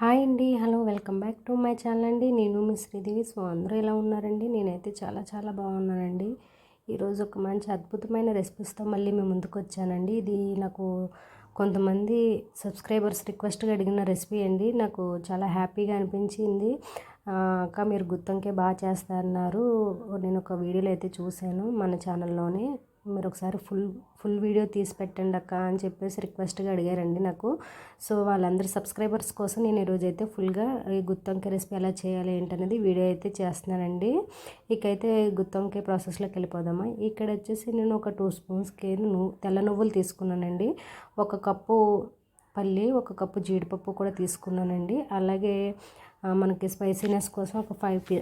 Hi అండి. Hello welcome back to my channel అండి. నేను మీ శ్రీదేవి. సో అందరూ ఎలా ఉన్నారండి? నేనైతే చాలా చాలా బాగున్నానండి. ఈరోజు ఒక మంచి అద్భుతమైన రెసిపీస్తో మళ్ళీ మేము ముందుకు వచ్చానండి. ఇది నాకు కొంతమంది సబ్స్క్రైబర్స్ రిక్వెస్ట్గా అడిగిన రెసిపీ అండి. నాకు చాలా హ్యాపీగా అనిపించింది. అక్క మీరు గుత్తంకే బాగా చేస్తారన్నారు. నేను ఒక వీడియోలో అయితే చూశాను మన ఛానల్లోనే. మీరు ఒకసారి ఫుల్ ఫుల్ వీడియో తీసి పెట్టండి అక్క అని చెప్పేసి రిక్వెస్ట్గా అడిగారండి నాకు. సో వాళ్ళందరి సబ్స్క్రైబర్స్ కోసం నేను ఈరోజు అయితే ఫుల్గా ఈ గుత్తొంకాయ రెసిపీ ఎలా చేయాలి ఏంటనేది వీడియో అయితే చేస్తున్నానండి. ఇకైతే గుత్తొంకాయ ప్రాసెస్లోకి వెళ్ళిపోదామా. ఇక్కడ వచ్చేసి నేను ఒక టూ స్పూన్స్కి నువ్వు తెల్ల నువ్వులు తీసుకున్నానండి. ఒక కప్పు పల్లి ఒక కప్పు జీడిపప్పు కూడా తీసుకున్నానండి. అలాగే మనకి స్పైసీనెస్ కోసం ఒక ఫైవ్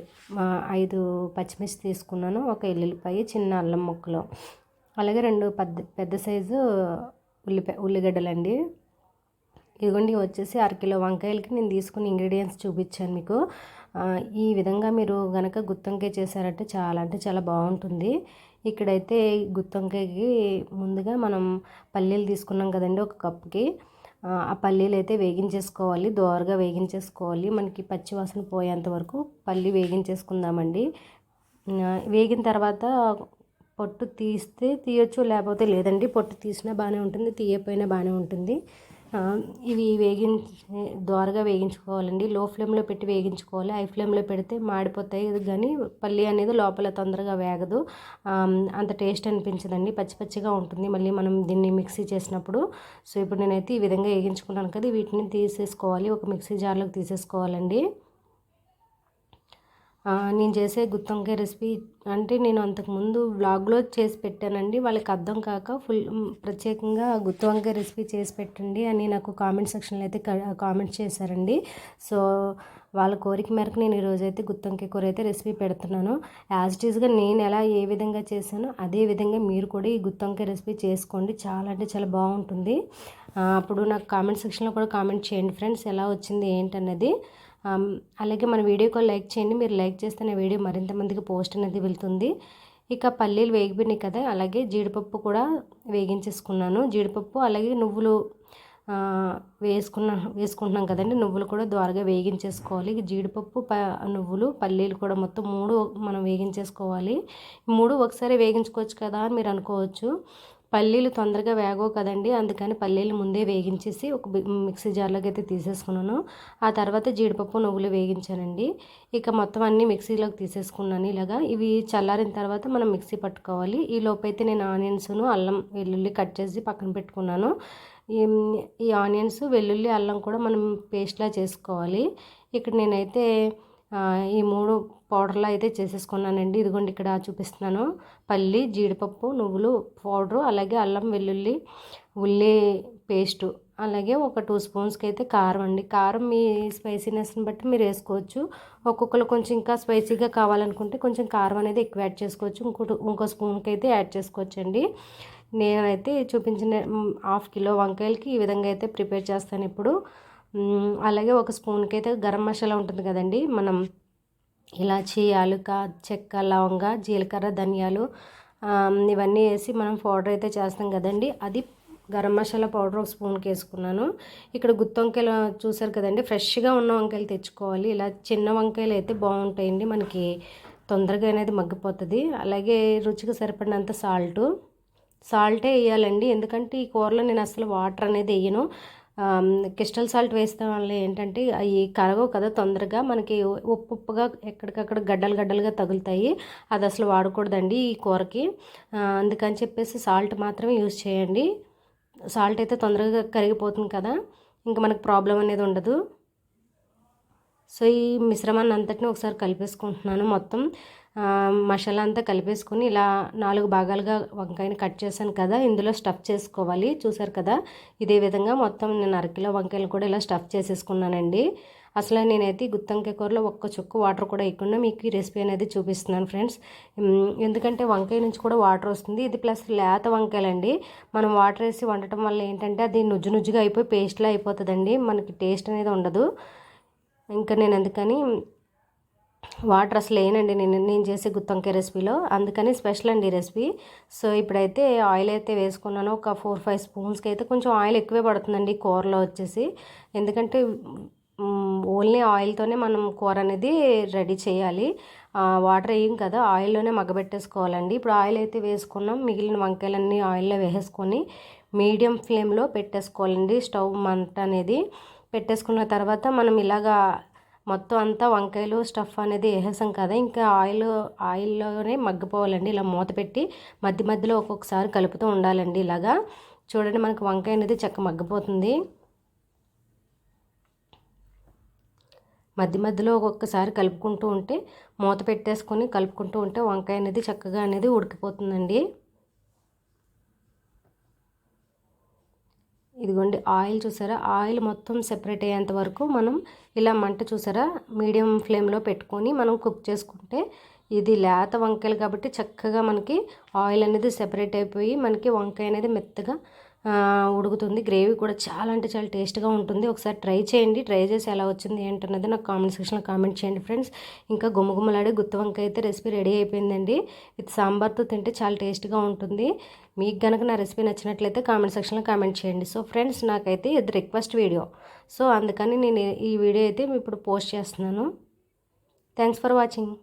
ఐదు పచ్చిమిర్చి తీసుకున్నాను. ఒక ఎల్లుల్లిపాయ చిన్న అల్లం ముక్కలు. అలాగే రెండు పెద్ద పెద్ద సైజు ఉల్లిపాయ ఉల్లిగడ్డలండి. ఇదిగోండి వచ్చేసి అరకిలో వంకాయలకి నేను తీసుకున్న ఇంగ్రీడియంట్స్ చూపించాను మీకు. ఈ విధంగా మీరు కనుక గుత్తొంకాయ చేశారంటే చాలా అంటే చాలా బాగుంటుంది. ఇక్కడైతే గుత్తొంకాయకి ముందుగా మనం పల్లీలు తీసుకున్నాం కదండి ఒక కప్కి ఆ పల్లీలు అయితే వేగించేసుకోవాలి దోరగా వేగించేసుకోవాలి. మనకి పచ్చివాసన పోయేంత వరకు పల్లి వేగించేసుకుందామండి. వేగిన తర్వాత పొట్టు తీస్తే తీయొచ్చు లేకపోతే లేదండి. పొట్టు తీసినా బాగానే ఉంటుంది తీయపోయినా బాగానే ఉంటుంది. ఇవి వేగి ద్వారగా వేగించుకోవాలండి. లో ఫ్లేమ్లో పెట్టి వేగించుకోవాలి. హై ఫ్లేమ్లో పెడితే మాడిపోతాయి. కానీ పల్లి అనేది లోపల తొందరగా వేగదు. అంత టేస్ట్ అనిపించదండి. పచ్చి పచ్చిగా ఉంటుంది. మళ్ళీ మనం దీన్ని మిక్సీ చేసినప్పుడు సో ఇప్పుడు నేనైతే ఈ విధంగా వేగించుకున్నాను కదా వీటిని తీసేసుకోవాలి. ఒక మిక్సీ జార్లోకి తీసేసుకోవాలండి. నేను చేసే గుత్తొంకాయ రెసిపీ అంటే నేను అంతకుముందు బ్లాగ్లో చేసి పెట్టానండి. వాళ్ళకి అర్థం కాక ఫుల్ ప్రత్యేకంగా గుత్తొంకాయ రెసిపీ చేసి పెట్టండి అని నాకు కామెంట్ సెక్షన్లో అయితే కామెంట్ చేశారండి. సో వాళ్ళ కోరిక మేరకు నేను ఈరోజైతే గుత్తొంకాయ కూర అయితే రెసిపీ పెడుతున్నాను. యాజ్ ఇట్ ఈస్గా నేను ఎలా ఏ విధంగా చేశానో అదే విధంగా మీరు కూడా ఈ గుత్తొంకాయ రెసిపీ చేసుకోండి. చాలా అంటే చాలా బాగుంటుంది. అప్పుడు నాకు కామెంట్ సెక్షన్లో కూడా కామెంట్ చేయండి ఫ్రెండ్స్ ఎలా వచ్చింది ఏంటన్నది. అలాగే మన వీడియోకి లైక్ చేయండి. మీరు లైక్ చేస్తే నా వీడియో మరింత మందికి పోస్ట్ అనేది వెళ్తుంది. ఇక పల్లీలు వేగిపోయినాయి కదా అలాగే జీడిపప్పు కూడా వేగించేసుకున్నాను. జీడిపప్పు అలాగే నువ్వులు వేసుకున్న వేసుకుంటున్నాం కదండి. నువ్వులు కూడా ద్వారగా వేగించేసుకోవాలి. జీడిపప్పు ప నువ్వులు పల్లీలు కూడా మొత్తం మూడు మనం వేగించేసుకోవాలి. మూడు ఒకసారి వేగించుకోవచ్చు కదా అని మీరు అనుకోవచ్చు. పల్లీలు తొందరగా వేగవు కదండి. అందుకని పల్లీలు ముందే వేగించేసి ఒక మిక్సీ జార్లోకి అయితే తీసేసుకున్నాను. ఆ తర్వాత జీడిపప్పు నువ్వులు వేగించానండి. ఇక మొత్తం అన్నీ మిక్సీలోకి తీసేసుకున్నాను ఇలాగా. ఇవి చల్లారిన తర్వాత మనం మిక్సీ పట్టుకోవాలి. ఈ లోపైతే నేను ఆనియన్స్ను అల్లం వెల్లుల్లి కట్ చేసి పక్కన పెట్టుకున్నాను. ఈ ఆనియన్స్ వెల్లుల్లి అల్లం కూడా మనం పేస్ట్లా చేసుకోవాలి. ఇక్కడ నేనైతే ఈ మూడు పౌడర్లో అయితే చేసేసుకున్నానండి. ఇదిగోండి ఇక్కడ చూపిస్తున్నాను. పల్లి జీడిపప్పు నువ్వులు పౌడరు అలాగే అల్లం వెల్లుల్లి ఉల్లి పేస్టు అలాగే ఒక టూ స్పూన్స్కి అయితే కారం అండి. కారం మీ స్పైసీనెస్ని బట్టి మీరు వేసుకోవచ్చు. ఒక్కొక్కరు కొంచెం ఇంకా స్పైసీగా కావాలనుకుంటే కొంచెం కారం అనేది ఎక్కువ యాడ్ చేసుకోవచ్చు. ఇంకోటి ఇంకో స్పూన్కి అయితే యాడ్ చేసుకోవచ్చు అండి నేనైతే చూపించిన హాఫ్ కిలో వంకాయలకి ఈ విధంగా అయితే ప్రిపేర్ చేస్తాను ఇప్పుడు. అలాగే ఒక స్పూన్కి అయితే గరం మసాలా ఉంటుంది కదండి. మనం ఇలాచి యాలుక చెక్క లవంగ జీలకర్ర ధనియాలు ఇవన్నీ వేసి మనం పౌడర్ అయితే చేస్తాం కదండి. అది గరం మసాలా పౌడర్ ఒక స్పూన్కి వేసుకున్నాను. ఇక్కడ గుత్తి వంకాయలు చూసారు కదండి. ఫ్రెష్గా ఉన్న వంకాయలు తెచ్చుకోవాలి. ఇలా చిన్న వంకాయలు అయితే బాగుంటాయండి. మనకి తొందరగా అనేది మగ్గిపోతుంది. అలాగే రుచికి సరిపడినంత సాల్టు. సాల్టే వేయాలండి. ఎందుకంటే ఈ కూరలో నేను అసలు వాటర్ అనేది వేయను. క్రిస్టల్ సాల్ట్ వేస్తే వల్ల ఏంటంటే అవి కరగవు కదా తొందరగా. మనకి ఉప్పు ఉప్పుగా ఎక్కడికక్కడ గడ్డలు గడ్డలుగా తగులుతాయి. అది అసలు వాడకూడదండి ఈ కూరకి. అందుకని చెప్పేసి సాల్ట్ మాత్రమే యూజ్ చేయండి. సాల్ట్ అయితే తొందరగా కరిగిపోతుంది కదా. ఇంకా మనకు ప్రాబ్లం అనేది ఉండదు. సో ఈ మిశ్రమాన్ని అంతటిని ఒకసారి కలిపేసుకుంటున్నాను మొత్తం. మసాలా అంతా కలిపేసుకొని ఇలా నాలుగు భాగాలుగా వంకాయని కట్ చేశాను కదా ఇందులో స్టఫ్ చేసుకోవాలి. చూసారు కదా ఇదే విధంగా మొత్తం నేను అరకిలో వంకాయలు కూడా ఇలా స్టఫ్ చేసేసుకున్నానండి. అసలు నేనైతే గుత్తంకాయ కూరలో ఒక్క చుక్క వాటర్ కూడా ఇవ్వకుండా మీకు ఈ రెసిపీ అనేది చూపిస్తున్నాను ఫ్రెండ్స్ ఎందుకంటే వంకాయ నుంచి కూడా వాటర్ వస్తుంది. ఇది ప్లస్ లేత వంకాయలండి. మనం వాటర్ వేసి వండటం వల్ల ఏంటంటే అది నుజ్జు నుజ్జుగా అయిపోయి పేస్ట్లా అయిపోతుందండి. మనకి టేస్ట్ అనేది ఉండదు. ఇంకా నేను అందుకని వాటర్ అసలు వేయనండి నేను నేను చేసే గుత్తొంకాయ రెసిపీలో. అందుకని స్పెషల్ అండి రెసిపీ. సో ఇప్పుడైతే ఆయిల్ అయితే వేసుకున్నాను. ఒక ఫోర్ ఫైవ్ స్పూన్స్కి అయితే కొంచెం ఆయిల్ ఎక్కువే పడుతుందండి కూరలో వచ్చేసి. ఎందుకంటే ఓన్లీ ఆయిల్తోనే మనం కూర అనేది రెడీ చేయాలి. వాటర్ వేయం కదా. ఆయిల్లోనే మగ్గబెట్టేసుకోవాలండి. ఇప్పుడు ఆయిల్ అయితే వేసుకున్నాం. మిగిలిన వంకాయలన్నీ ఆయిల్లో వేసేసుకొని మీడియం ఫ్లేమ్లో పెట్టేసుకోవాలండి. స్టవ్ మంట అనేది. పెట్టేసుకున్న తర్వాత మనం ఇలాగా మొత్తం అంతా వంకాయలు స్టఫ్ అనేది వేసేసాం కదా. ఇంకా ఆయిల్ ఆయిల్లోనే మగ్గిపోవాలండి. ఇలా మూత పెట్టి మధ్య మధ్యలో ఒక్కొక్కసారి కలుపుతూ ఉండాలండి ఇలాగా. చూడండి మనకు వంకాయ అనేది చక్క మగ్గిపోతుంది. మధ్య మధ్యలో ఒక్కొక్కసారి కలుపుకుంటూ ఉంటే మూత పెట్టేసుకొని కలుపుకుంటూ ఉంటే వంకాయ అనేది చక్కగా అనేది ఉడికిపోతుందండి. ఇదిగోండి ఆయిల్ చూసారా? ఆయిల్ మొత్తం సెపరేట్ అయ్యేంత వరకు మనం ఇలా మంట చూసారా? మీడియం ఫ్లేమ్లో పెట్టుకొని మనం కుక్ చేసుకుంటే ఇది లేత వంకాయలు కాబట్టి చక్కగా మనకి ఆయిల్ అనేది సెపరేట్ అయిపోయి మనకి వంకాయ అనేది మెత్తగా ఉడుకుతుంది. గ్రేవీ కూడా చాలా అంటే చాలా టేస్ట్గా ఉంటుంది. ఒకసారి ట్రై చేయండి. ట్రై చేసి ఎలా వచ్చింది ఏంటన్నది నాకు కామెంట్ సెక్షన్లో కామెంట్ చేయండి ఫ్రెండ్స్. ఇంకా గుమ్మగుమ్మలాడే గుత్తి వంకాయ అయితే రెసిపీ రెడీ అయిపోయిందండి. ఇది సాంబార్తో తింటే చాలా టేస్ట్గా ఉంటుంది. మీకు కనుక నా రెసిపీ నచ్చినట్లయితే కామెంట్ సెక్షన్లో కామెంట్ చేయండి. సో ఫ్రెండ్స్ నాకైతే ఇది రిక్వెస్ట్ వీడియో. సో అందుకని నేను ఈ వీడియో అయితే ఇప్పుడు పోస్ట్ చేస్తున్నాను. Thanks for watching.